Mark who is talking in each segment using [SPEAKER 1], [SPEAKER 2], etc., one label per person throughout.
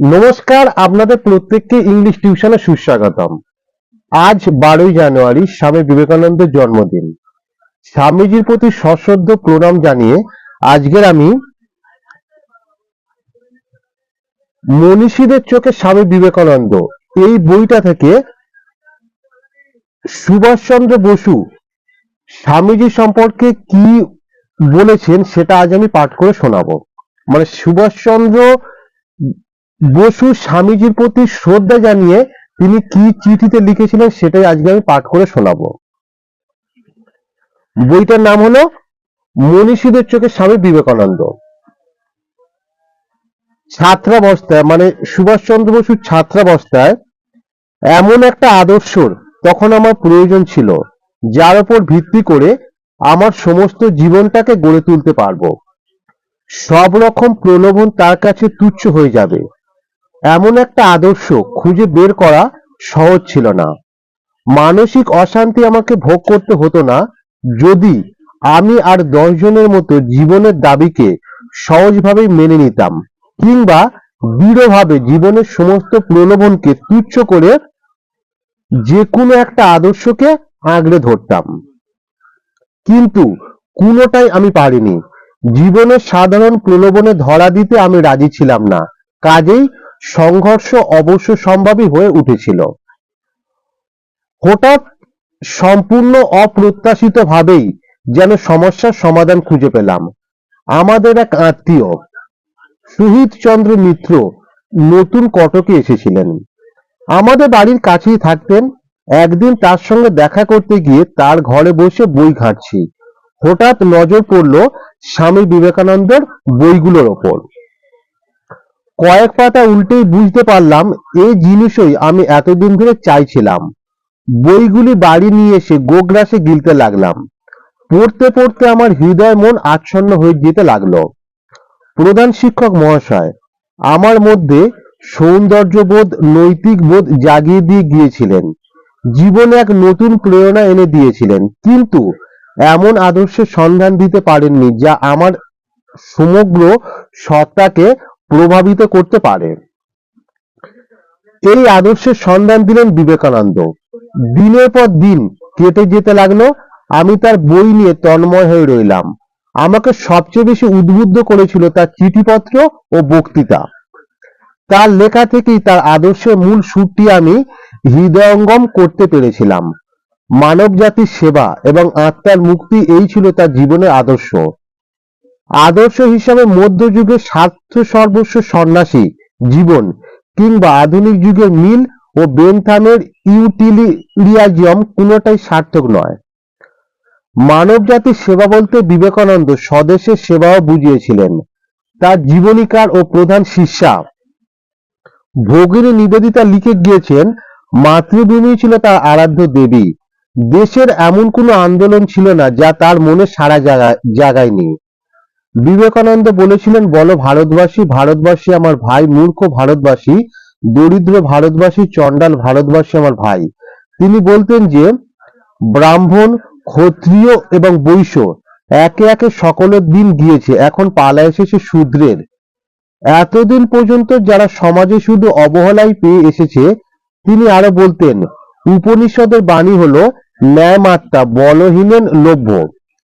[SPEAKER 1] নমস্কার, আপনাদের প্রত্যেককে ইংলিশ টিউশনে সুস্বাগতম। আজ বারোই জানুয়ারি, স্বামী বিবেকানন্দের জন্মদিন। স্বামীজির প্রতি সশ্রদ্ধ প্রণাম জানিয়ে আজকের আমি মনীষীদের চোখে স্বামী বিবেকানন্দ। এই বইটা থেকে সুভাষচন্দ্র বসু স্বামীজি সম্পর্কে কি বলেছেন সেটা আজ আমি পাঠ করে শোনাবো। মানে সুভাষচন্দ্র বসু স্বামীজির প্রতি শ্রদ্ধা জানিয়ে তিনি কি চিঠিতে লিখেছিলেন সেটাই আজকে আমি পাঠ করে শোনাবো। বইটার নাম হলো মনীষীদের চোখে স্বামী বিবেকানন্দ। ছাত্রাবস্থায় মানে সুভাষচন্দ্র বসুর ছাত্রাবস্থায় এমন একটা আদর্শর তখন আমার প্রয়োজন ছিল, যার উপর ভিত্তি করে আমার সমস্ত জীবনটাকে গড়ে তুলতে পারব। সব রকম প্রলোভন তার কাছে তুচ্ছ হয়ে যাবে। এমন একটা আদর্শ খুঁজে বের করা সহজ ছিল না। মানসিক অশান্তি আমাকে ভোগ করতে হতো না, যদি আমি আর দশ জনের মতো জীবনের দাবিকে সহজভাবে মেনে নিতাম, কিংবা দৃঢ়ভাবে জীবনের সমস্ত প্রলোভনকে তুচ্ছ করে যে কোনো একটা আদর্শকে আঁকড়ে ধরতাম। কিন্তু কোনোটাই আমি পারিনি। জীবনের সাধারণ প্রলোভনে ধরা দিতে আমি রাজি ছিলাম না। কাজেই সংঘর্ষ অবশ্য সম্ভাবী হয়ে উঠেছিল। হঠাৎ সম্পূর্ণ অপ্রত্যাশিত ভাবেই যেন সমস্যার সমাধান খুঁজে পেলাম। আমাদের এক আত্মীয়, সুহিত চন্দ্র মিত্র, নতুন কটকে এসেছিলেন। আমাদের বাড়ির কাছেই থাকতেন। একদিন তার সঙ্গে দেখা করতে গিয়ে তার ঘরে বসে বই ঘাঁটছি। হঠাৎ নজর পড়ল স্বামী বিবেকানন্দের বইগুলোর ওপর। কয়েক পাতা উল্টেই বুঝতে পারলাম এই জিনিসই আমি এতদিন ধরে চাইছিলাম। বইগুলি বাড়ি নিয়ে এসে গোগ্রাসে গিলতে লাগলাম। পড়তে পড়তে আমার হৃদয় মন আচ্ছন্ন হয়ে যেতে লাগল। প্রধান শিক্ষক মহাশয়, আমার মধ্যে সৌন্দর্যবোধ, নৈতিক বোধ জাগিয়ে দিয়ে গিয়েছিলেন। জীবনে এক নতুন প্রেরণা এনে দিয়েছিলেন। কিন্তু এমন আদর্শের সন্ধান দিতে পারেননি যা আমার সমগ্র সত্তাকে প্রভাবিত করতে পারে। এই আদর্শের সন্ধান দিলেন বিবেকানন্দ। দিনের পর দিন কেটে যেতে লাগল, আমি তার বই নিয়ে তন্ময় হয়ে রইলাম। আমাকে সবচেয়ে বেশি উদ্বুদ্ধ করেছিল তার চিঠিপত্র ও বক্তৃতা। তার লেখা থেকেই তার আদর্শের মূল সুরটি আমি হৃদয়ঙ্গম করতে পেরেছিলাম। মানব জাতির সেবা এবং আত্মার মুক্তি এই ছিল তার জীবনের আদর্শ। আদর্শ হিসাবে মধ্যযুগের স্বার্থ সর্বস্ব সন্ন্যাসী, জীবন, কিংবা আধুনিক যুগের মিল ও বেনথামের ইউটিলিয়ারিজম কোনোটাই সার্থক নয়। মানব জাতির সেবা বলতে বিবেকানন্দ স্বদেশের সেবাও বুঝিয়েছিলেন। তার জীবনীকার ও প্রধান শিষ্যা। ভগিনী নিবেদিতা লিখে গিয়েছেন মাতৃভূমি ছিল তার আরাধ্য দেবী। দেশের এমন কোনো আন্দোলন ছিল না যা তার মনে সারা জাগা, জাগায়নি। বিবেকানন্দ বলেছিলেন, বলো ভারতবাসী ভারতবাসী আমার ভাই, মূর্খ ভারতবাসী, দরিদ্র ভারতবাসী, চণ্ডাল ভারতবাসী আমার ভাই। তিনি বলতেন যে, ব্রাহ্মণ, ক্ষত্রিয় এবং বৈশ্য একে একে সকলের দিন গিয়েছে, এখন পালা এসেছে শূদ্রের। এতদিন পর্যন্ত যারা সমাজে শুধু অবহেলাই পেয়ে এসেছে, তিনি আরও বলতেন, উপনিষদের বাণী হল হলো ন্যায়মাত্রা বলহীনের লভ্য,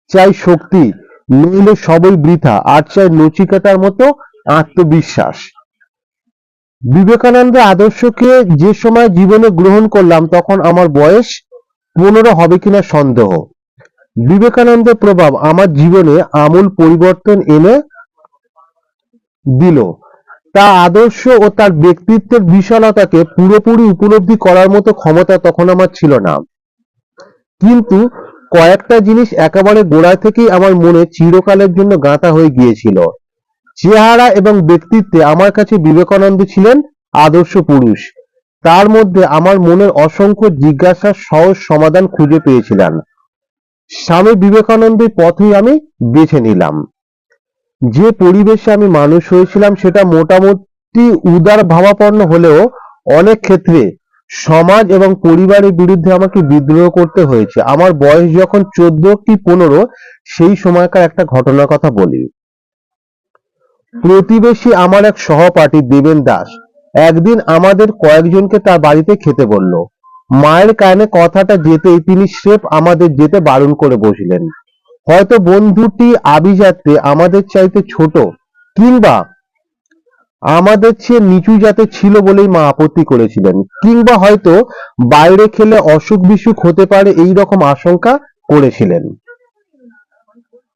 [SPEAKER 1] চাই শক্তি নইলে সবই বৃথা। আর চাই নচিকাতার মতো আত্মবিশ্বাস। বিবেকানন্দ আদর্শকে যে সময় জীবনে গ্রহণ করলাম, তখন আমার বয়স পনেরো হবে কিনা সন্দেহ। বিবেকানন্দের প্রভাব আমার জীবনে আমূল পরিবর্তন এনে দিল। তা আদর্শ ও তার ব্যক্তিত্বের বিশালতাকে পুরোপুরি উপলব্ধি করার মতো ক্ষমতা তখন আমার ছিল না। কিন্তু কয়েকটা জিনিস একেবারে গোড়া থেকেই আমার মনে চিরকালের জন্য গাঁথা হয়ে গিয়েছিল। চেহারা এবং ব্যক্তিত্বে আমার কাছে বিবেকানন্দ ছিলেন আদর্শ পুরুষ। তার মধ্যে আমার মনের অসংখ্য জিজ্ঞাসার সহজ সমাধান খুঁজে পেয়েছিলাম। স্বামী বিবেকানন্দের পথই আমি বেছে নিলাম। যে পরিবেশে আমি মানুষ হয়েছিলাম সেটা মোটামুটি উদার ভাবাপন্ন হলেও অনেক ক্ষেত্রে সমাজ এবং পরিবারের বিরুদ্ধে আমাকে বিদ্রোহ করতে হয়েছে। আমার বয়স যখন চোদ্দ কি পনেরো, সেই সময়কার একটা ঘটনার কথা বলি। প্রতিবেশী আমার এক সহপাঠী দেবেন দাস একদিন আমাদের কয়েকজনকে তার বাড়িতে খেতে বলল। মায়ের কানে কথাটা যেতেই তিনি স্রেফ আমাদের যেতে বারণ করে বসলেন। হয়তো বন্ধুটি আভিজাত্যে আমাদের চাইতে ছোট কিংবা আমাদের চেয়ে নিচু জাতে ছিল বলেই মা আপত্তি করেছিলেন। কিংবা হয়তো বাইরে খেলে অসুখ বিসুখ হতে পারে এই রকম আশঙ্কা করেছিলেন।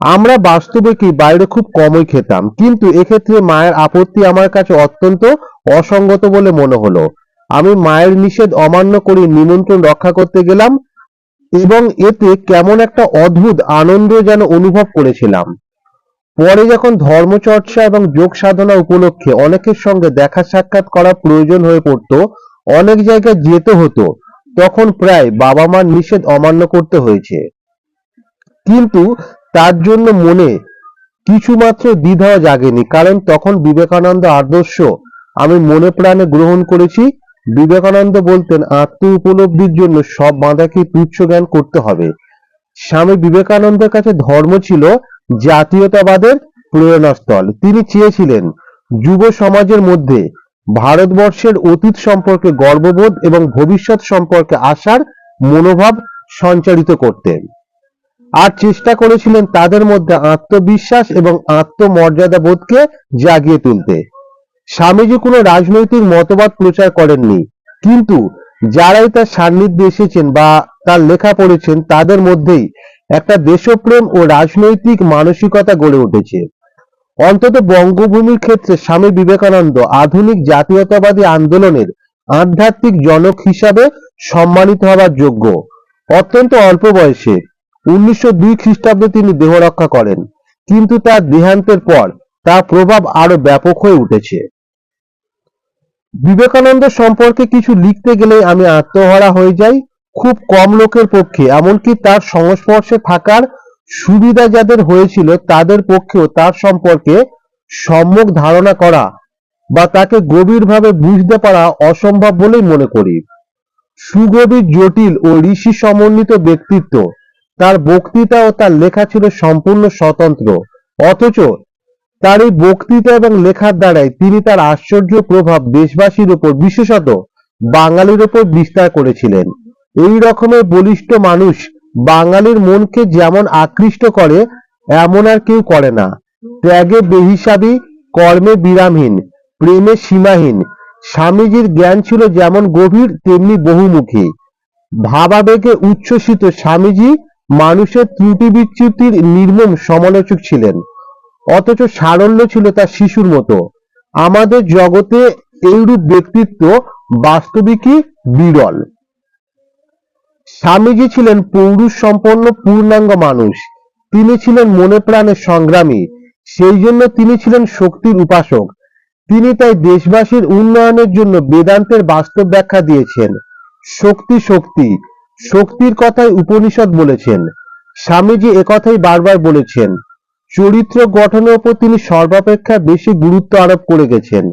[SPEAKER 1] আমরা বাস্তবে কি বাইরে খুব কমই খেতাম, কিন্তু এক্ষেত্রে মায়ের আপত্তি আমার কাছে অত্যন্ত অসঙ্গত বলে মনে হলো। আমি মায়ের নিষেধ অমান্য করে নিমন্ত্রণ রক্ষা করতে গেলাম এবং এতে কেমন একটা অদ্ভুত আনন্দ যেন অনুভব করেছিলাম। পরে যখন ধর্মচর্চা এবং যোগ সাধনা উপলক্ষে অনেকের সঙ্গে দেখা সাক্ষাৎ করা প্রয়োজন হয়ে পড়তো, অনেক জায়গায় যেতে হতো, তখন প্রায় বাবা মার নিষেধ অমান্য করতে হয়েছে। কিন্তু তার জন্য মনে কিছুমাত্র দ্বিধাও জাগেনি, কারণ তখন বিবেকানন্দ আদর্শ আমি মনে প্রাণে গ্রহণ করেছি, বিবেকানন্দ বলতেন আত্ম উপলব্ধির জন্য সব বাঁধাকে তুচ্ছ জ্ঞান করতে হবে। স্বামী বিবেকানন্দের কাছে ধর্ম ছিল জাতীয়তাবাদের প্রেরণাস্থল তিনি চেয়েছিলেন যুব সমাজের মধ্যে ভারতবর্ষের অতীত সম্পর্কে গর্ববোধ এবং ভবিষ্যৎ সম্পর্কে আশার মনোভাব সঞ্চারিত করতেন আর চেষ্টা করেছিলেন তাদের মধ্যে আত্মবিশ্বাস এবং আত্মমর্যাদা বোধকে জাগিয়ে তুলতে। স্বামীজি কোনো রাজনৈতিক মতবাদ প্রচার করেননি। কিন্তু যারাই তার সান্নিধ্যে এসেছেন বা তার লেখা পড়েছেন, তাদের মধ্যেই একটা দেশপ্রেম ও রাজনৈতিক মানসিকতা গড়ে উঠেছে। অন্তত বঙ্গভূমির ক্ষেত্রে স্বামী বিবেকানন্দ আধুনিক জাতীয়তাবাদী আন্দোলনের আধ্যাত্মিক জনক হিসাবে সম্মানিত হবার যোগ্য। অত্যন্ত অল্প বয়সে উনিশশো দুই খ্রিস্টাব্দে তিনি দেহ রক্ষা করেন, কিন্তু তার দেহান্তের পর তার প্রভাব আরও ব্যাপক হয়ে উঠেছে। বিবেকানন্দ সম্পর্কে কিছু লিখতে গেলে আমি আত্মহারা হয়ে যাই। খুব কম লোকের পক্ষে, এমনকি তার সংস্পর্শে থাকার সুবিধা যাদের হয়েছিল তাদের পক্ষেও তার সম্পর্কে সম্যক ধারণা করা বা তাকে গভীরভাবে বুঝতে পারা অসম্ভব বলেই মনে করি। সুগভীর, জটিল ও ঋষি সমন্বিত ব্যক্তিত্ব, তার বক্তৃতা ও তার লেখা ছিল সম্পূর্ণ স্বতন্ত্র, অথচ তার এই বক্তৃতা এবং লেখার দ্বারাই তিনি তার আশ্চর্য প্রভাব দেশবাসীর উপর, বিশেষত বাঙালির উপর বিস্তার করেছিলেন। এই রকমের বলিষ্ঠ মানুষ বাঙালির মনকে যেমন আকৃষ্ট করে, এমন আর কেউ করে না। ত্যাগে বেহিসাবি, কর্মে বিরামহীন, প্রেমে সীমাহীন। স্বামীজির জ্ঞান ছিল যেমন গভীর, তেমনি বহুমুখী। ভাবাবেগে উচ্ছ্বসিত স্বামীজি মানুষের ত্রুটি বিচ্যুতির নির্মম সমালোচক ছিলেন। অথচ সারল্য ছিল তার শিশুর মতো। আমাদের জগতে এইরূপ ব্যক্তিত্ব বাস্তবিকই বিরল। স্বামীজি ছিলেন পৌরুষ সম্পন্ন পূর্ণাঙ্গ মানুষ। তিনি ছিলেন মনে প্রাণে সংগ্রামী, সেই জন্য তিনি ছিলেন শক্তির উপাসক। তিনি তাই দেশবাসীর উন্নয়নের জন্য বেদান্তের বাস্তব ব্যাখ্যা দিয়েছেন। শক্তি শক্তি, শক্তির কথাই উপনিষদ বলেছেন। স্বামীজি একথাই বারবার বলেছেন। চরিত্র গঠনের উপর তিনি সর্বাপেক্ষা বেশি গুরুত্ব আরোপ করে গেছেন।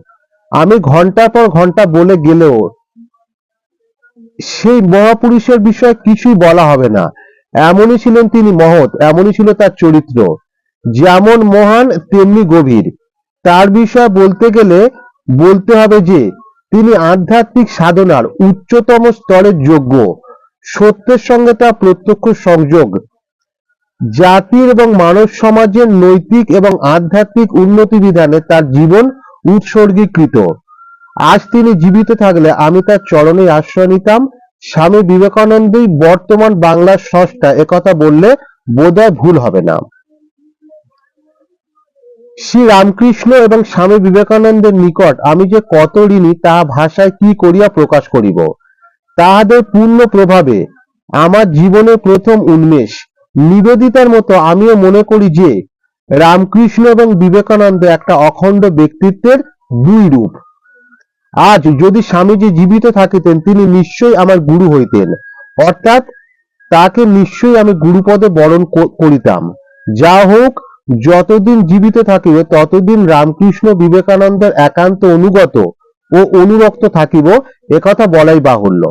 [SPEAKER 1] আমি ঘণ্টার পর ঘণ্টা বলে গেলেও সেই মহাপুরুষের বিষয়ে কিছুই বলা হবে না। এমনই ছিলেন তিনি মহৎ, এমনই ছিল তার চরিত্র। যেমন মহান, তেমনি গভীর। তার বিষয়ে বলতে গেলে বলতে হবে যে, তিনি আধ্যাত্মিক সাধনার উচ্চতম স্তরের যোগ্য। সত্যের সঙ্গে তার প্রত্যক্ষ সংযোগ। জাতির এবং মানব সমাজের নৈতিক এবং আধ্যাত্মিক উন্নতি বিধানে তার জীবন উৎসর্গীকৃত। আজ তিনি জীবিত থাকলে আমি তার চরণে আশ্রয় নিতাম। স্বামী বিবেকানন্দই বর্তমান বাংলার স্রষ্টা। একথা বললে বোধহয় ভুল হবে না। শ্রী রামকৃষ্ণ এবং স্বামী বিবেকানন্দের নিকট আমি যে কত ঋণী, তা ভাষায় কি করিয়া প্রকাশ করিব? তাহাদের পূর্ণ প্রভাবে আমার জীবনের প্রথম উন্মেষ। নিবেদিতার মতো আমিও মনে করি যে, রামকৃষ্ণ এবং বিবেকানন্দ একটা অখণ্ড ব্যক্তিত্বের দুই রূপ। আজ যদি স্বামীজি জীবিত থাকিতেন, তিনি নিশ্চয়ই আমার গুরু হইতেন। অর্থাৎ তাকে নিশ্চয়ই আমি গুরুপদে বরণ করিতাম। যা হোক, যতদিন জীবিত থাকিব, ততদিন রামকৃষ্ণ বিবেকানন্দের একান্ত অনুগত ও অনুরক্ত থাকিব একথা বলাই বাহুল্য।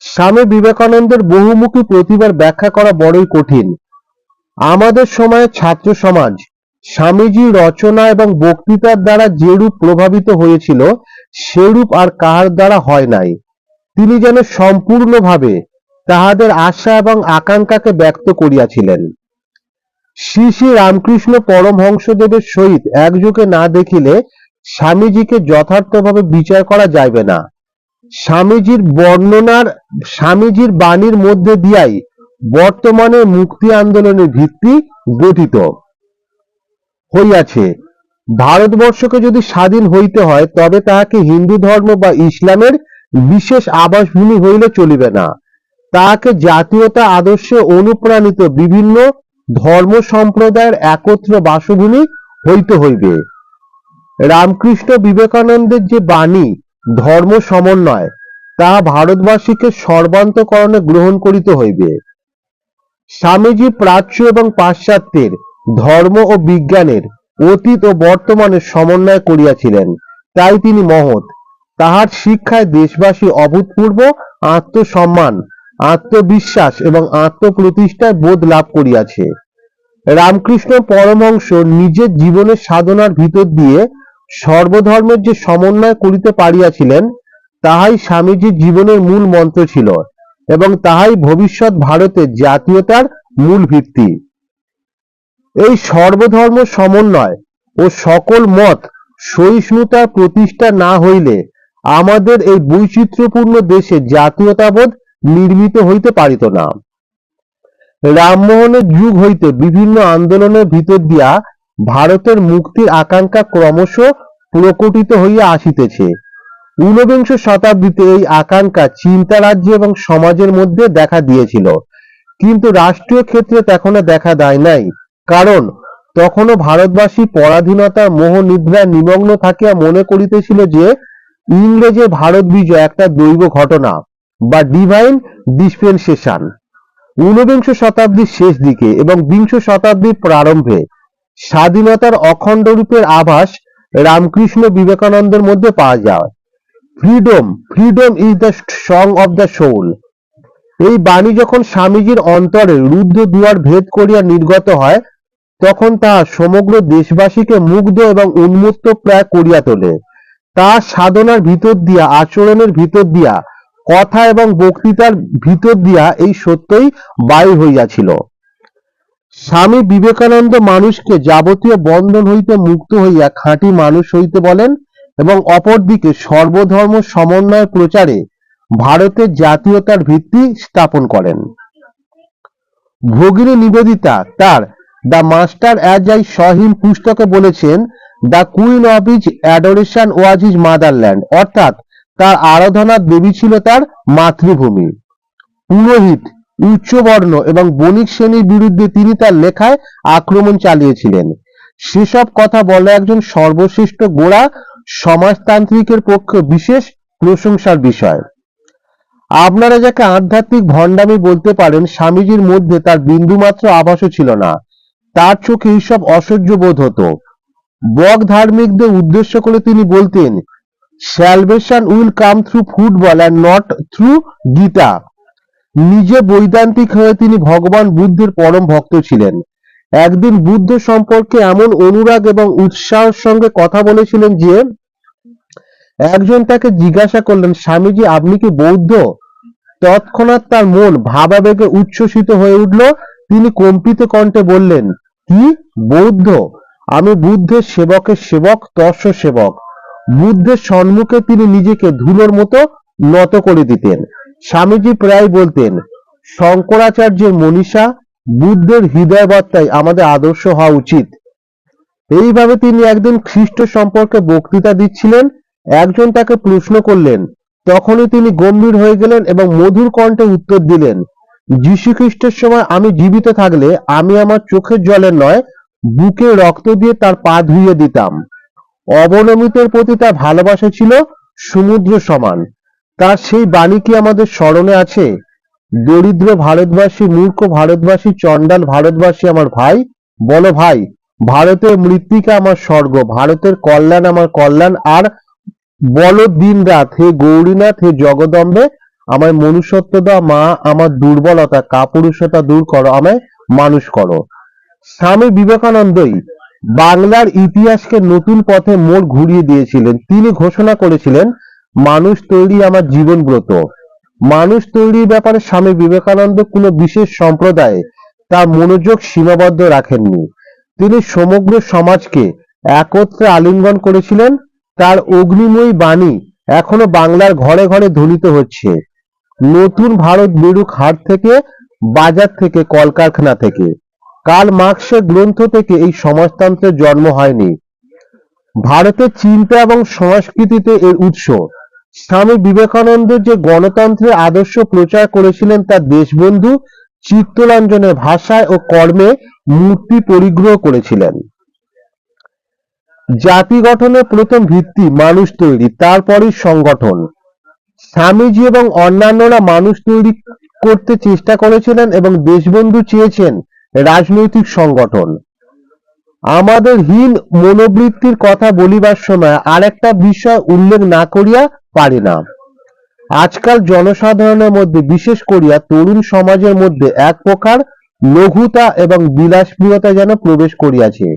[SPEAKER 1] স্বামী বিবেকানন্দের বহুমুখী প্রতিভার ব্যাখ্যা করা বড়ই কঠিন। আমাদের সময়ে ছাত্র সমাজ স্বামীজি রচনা এবং বক্তৃতার দ্বারা যেরূপ প্রভাবিত হয়েছিল, সেরূপ আর কাহার দ্বারা হয় নাই। তিনি যেন সম্পূর্ণভাবে তাহাদের আশা এবং আকাঙ্ক্ষাকে ব্যক্ত করিয়াছিলেন। শ্রী শ্রী রামকৃষ্ণ পরমহংসদেবের সহিত একযোগে না দেখিলে স্বামীজিকে যথার্থভাবে বিচার করা যাইবে না। স্বামীজির বর্ণনার, স্বামীজির বাণীর মধ্যে দিয়াই বর্তমানে মুক্তি আন্দোলনের ভিত্তি গঠিত। হইয়াছে। ভারতবর্ষকে যদি স্বাধীন হইতে হয়, তবে তাহাকে হিন্দু ধর্ম বা ইসলামের বিশেষ আবাসভূমি হইলে চলিবে না। তাহাকে জাতীয়তা আদর্শে অনুপ্রাণিত বিভিন্ন ধর্ম সম্প্রদায়ের একত্র বাসভূমি হইতে হইবে। রামকৃষ্ণ বিবেকানন্দের যে বাণী, ধর্ম সমন্বয় তাহা ভারতবাসীকে সর্বান্তকরণে গ্রহণ করিতে হইবে। স্বামীজি প্রাচ্য এবং পাশ্চাত্যের ধর্ম ও বিজ্ঞানের অতীত ও বর্তমানের সমন্বয় করিয়াছিলেন। তাই তিনি মহৎ। তাহার শিক্ষায় দেশবাসী অভূতপূর্ব আত্মসম্মান, আত্মবিশ্বাস এবং আত্মপ্রতিষ্ঠায় বোধ লাভ করিয়াছে। রামকৃষ্ণ পরমহংস নিজের জীবনের সাধনার ভিতর দিয়ে সর্বধর্মের যে সমন্বয় করিতে পারিয়াছিলেন, তাহাই স্বামীজির জীবনের মূল মন্ত্র ছিল এবং তাহাই ভবিষ্যৎ ভারতের জাতীয়তার মূল ভিত্তি। এই সর্বধর্ম সমন্বয় ও সকল মত সহিষ্ণুতার প্রতিষ্ঠা না হইলে আমাদের এই বৈচিত্র্যপূর্ণ দেশে জাতীয়তাবোধ নির্মিত হইতে পারিত না। রামমোহনের যুগ হইতে বিভিন্ন আন্দোলনের ভিতর দিয়া ভারতের মুক্তির আকাঙ্ক্ষা ক্রমশ প্রকটিত হইয়া আসিতেছে। ঊনবিংশ শতাব্দীতে এই আকাঙ্ক্ষা চিন্তা রাজ্য এবং সমাজের মধ্যে দেখা দিয়েছিল। কিন্তু রাষ্ট্রীয় ক্ষেত্রে তখনও দেখা দেয় নাই। কারণ তখনও ভারতবাসী পরাধীনতার মোহ নিদ্রায় নিমগ্ন থাকিয়া মনে করিতেছিল যে ইংরেজের ভারত বিজয় একটা দৈব ঘটনা, বা ডিভাইন ডিসপেনসেশন ঊনবিংশ শতাব্দীর শেষ দিকে এবং বিংশ শতাব্দীর প্রারম্ভে স্বাধীনতার অখণ্ড রূপের আভাস রামকৃষ্ণ বিবেকানন্দের মধ্যে পাওয়া যায়। Freedom freedom is the song of the soul এই বাণী যখন স্বামীজির অন্তরে রুদ্ধ দুয়ার ভেদ করিয়া নির্গত হয় তখন তাহা সমগ্র দেশবাসীকে মুগ্ধ এবং উন্মুক্ত প্রায় করিয়া তোলে। তার সাধনার ভিতর দিয়া, আচরণের ভিতর দিয়া, কথা এবং বক্তৃতার ভিতর দিয়া এই সত্যই বায়ু হইয়াছিল। স্বামী বিবেকানন্দ মানুষকে যাবতীয় বন্ধন হইতে মুক্ত হইয়া খাঁটি মানুষ হইতে বলেন এবং অপরদিকে সর্বধর্ম সমন্বয় প্রচারে ভারতের জাতীয়তার ভিত্তি স্থাপন করেন। ভগিনী নিবেদিতা তার the master as I saw him পুস্তকে বলেছেন the queen of his adoration was his motherland অর্থাৎ, তার আরাধনার দেবী ছিল তার মাতৃভূমি। পুরোহিত, উচ্চবর্ণ এবং বণিক শ্রেণির বিরুদ্ধে তিনি তার লেখায় আক্রমণ চালিয়েছিলেন। সেসব কথা বলা একজন সর্বশ্রেষ্ঠ গোড়া সমাজতান্ত্রিকের পক্ষে বিশেষ প্রশংসার বিষয়। আপনারা যাকে আধ্যাত্মিক ভণ্ডামি বলতে পারেন, স্বামীজির মধ্যে তার বিন্দুমাত্র আভাসও ছিল না। তার চোখে এইসব অসহ্য বোধ হতো। বক ধার্মিকদের উদ্দেশ্য করে তিনি বলতেন salvation will come through football and not through Gita. নিজে বৈদান্তিক হয়ে তিনি ভগবান বুদ্ধের পরম ভক্ত ছিলেন। একদিন বুদ্ধ সম্পর্কে এমন অনুরাগ এবং উৎসাহের সঙ্গে কথা বলেছিলেন যে, একজন তাকে জিজ্ঞাসা করলেন, স্বামীজি, আপনি কি বৌদ্ধ? তৎক্ষণাৎ তার মন ভাবাবেগে উচ্ছ্বসিত হয়ে উঠল। তিনি কম্পিত কণ্ঠে বললেন কি? বৌদ্ধ। আমি বুদ্ধের সেবকের সেবক তর্ষ সেবক। বুদ্ধের সম্মুখে তিনি নিজেকে ধুলোর মতো নত করে দিতেন। স্বামীজি প্রায় বলতেন, শঙ্করাচার্যের মনীষা, বুদ্ধের হৃদয়বার্তায় আমাদের আদর্শ হওয়া উচিত। এইভাবে তিনি একদিন খ্রিস্ট সম্পর্কে বক্তৃতা দিচ্ছিলেন। একজন তাকে প্রশ্ন করলেন, তখনই তিনি গম্ভীর হয়ে গেলেন এবং মধুর কণ্ঠে উত্তর দিলেন যীশু খ্রিস্টের সময় আমি জীবিত থাকলে আমি আমার চোখের জলের নয়, বুকে রক্ত দিয়ে তার পা ধুইয়ে দিতাম। অবনমিতের প্রতি তার ভালোবাসা ছিল সমুদ্র সমান। তার সেই বাণী কি আমাদের স্মরণে আছে? দরিদ্র ভারতবাসী, মূর্খ ভারতবাসী, চণ্ডাল ভারতবাসী আমার ভাই, বলো ভাই, ভারতের মৃত্তিকা আমার স্বর্গ, ভারতের কল্যাণ আমার কল্যাণ, আর বলো দিন রাত হে গৌরীনাথ, হে জগদম্বে আমায় মনুষ্যত্ব দাও, মা, আমার দুর্বলতা, কাপুরুষতা দূর করো, আমায় মানুষ করো। স্বামী বিবেকানন্দই বাংলার ইতিহাসকে নতুন পথে মোড় ঘুরিয়ে দিয়েছিলেন। তিনি ঘোষণা করেছিলেন, মানুষ তৈরি আমার জীবন ব্রত। মানুষ তৈরির ব্যাপারে স্বামী বিবেকানন্দ কোনো বিশেষ সম্প্রদায়ে তার মনোযোগ সীমাবদ্ধ রাখেননি। তিনি সমগ্র সমাজকে একত্রে আলিঙ্গন করেছিলেন। তার অগ্নিময়ী বাণী এখনও বাংলার ঘরে ঘরে ধ্বনিত হচ্ছে। নতুন ভারত বেরুক হাট থেকে, বাজার থেকে, কলকারখানা থেকে। কাল মার্কসের গ্রন্থ থেকে এই সমাজতন্ত্রের জন্ম হয়নি। ভারতের চিন্তা এবং সংস্কৃতিতে এর উৎস। স্বামী বিবেকানন্দ যে গণতন্ত্রের আদর্শ প্রচার করেছিলেন তার দেশবন্ধু চিত্তরঞ্জনের ভাষায় ও কর্মে মূর্তি পরিগ্রহ করেছিলেন। জাতি গঠনের প্রথম ভিত্তি মানুষ তৈরি, তারপরই সংগঠন। স্বামীজি এবং অন্যান্যরা মানুষ তৈরি করতে চেষ্টা করেছিলেন এবং দেশবন্ধু চেয়েছেন রাজনৈতিক সংগঠন। আমাদের হীন মনোবৃত্তির কথা বলিবার সময় আরেকটা বিষয় উল্লেখ না করিয়া পারি না। আজকাল জনসাধারণের মধ্যে, বিশেষ করিয়া তরুণ সমাজের মধ্যে এক প্রকার লঘুতা এবং বিলাসপ্রিয়তা যেন প্রবেশ করিয়াছে।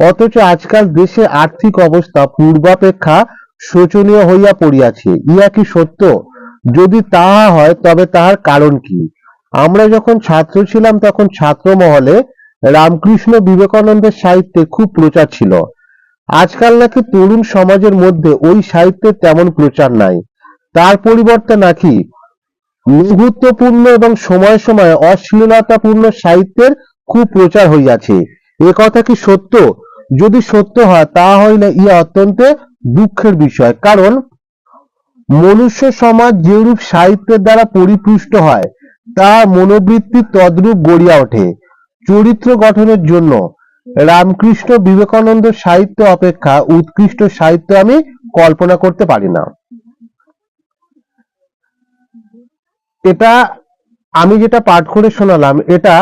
[SPEAKER 1] অথচ আজকাল দেশে আর্থিক অবস্থা পূর্বাপেক্ষা শোচনীয় হইয়া পড়িয়াছে, ইহা কি সত্য? যদি তাহা হয়, তবে তাহার কারণ কি? আমরা যখন ছাত্র ছিলাম, তখন ছাত্র মহলে রামকৃষ্ণ বিবেকানন্দের সাহিত্যে খুব প্রচার ছিল। আজকাল নাকি তরুণ সমাজের মধ্যে ওই সাহিত্যের তেমন প্রচার নাই। তার পরিবর্তে নাকি মুহূর্তপূর্ণ এবং সময় সময় অশ্লীলতাপূর্ণ সাহিত্যের খুব প্রচার হইয়াছে। এ কথা কি সত্য? যদি সত্য হয়, তাহা হইলে ইহা অত্যন্ত দুঃখের বিষয়। কারণ মনুষ্য সমাজ যেরূপ সাহিত্যের দ্বারা পরিপুষ্ট হয়, তা মনোবৃত্তি তদ্রূপ গড়িয়া ওঠে। চরিত্র গঠনের জন্য রামকৃষ্ণ বিবেকানন্দ সাহিত্য অপেক্ষা উৎকৃষ্ট সাহিত্য আমি কল্পনা করতে পারি না। এটা আমি যেটা পাঠ করে শোনালাম, এটা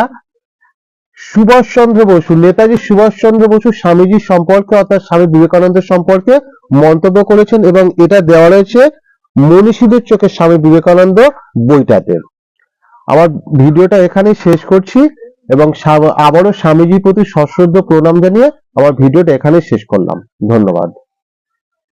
[SPEAKER 1] সুভাষচন্দ্র বসু, নেতাজি সুভাষচন্দ্র বসু স্বামীজির সম্পর্কে অর্থাৎ স্বামী বিবেকানন্দের সম্পর্কে মন্তব্য করেছেন এবং এটা দেওয়া রয়েছে মনীষীদের চোখে স্বামী বিবেকানন্দ বইটাতে। আমার ভিডিওটা এখানেই শেষ করছি এবং আবারও স্বামীজির প্রতি সশ্রদ্ধ প্রণাম জানিয়ে আমার ভিডিওটা এখানেই শেষ করলাম। ধন্যবাদ।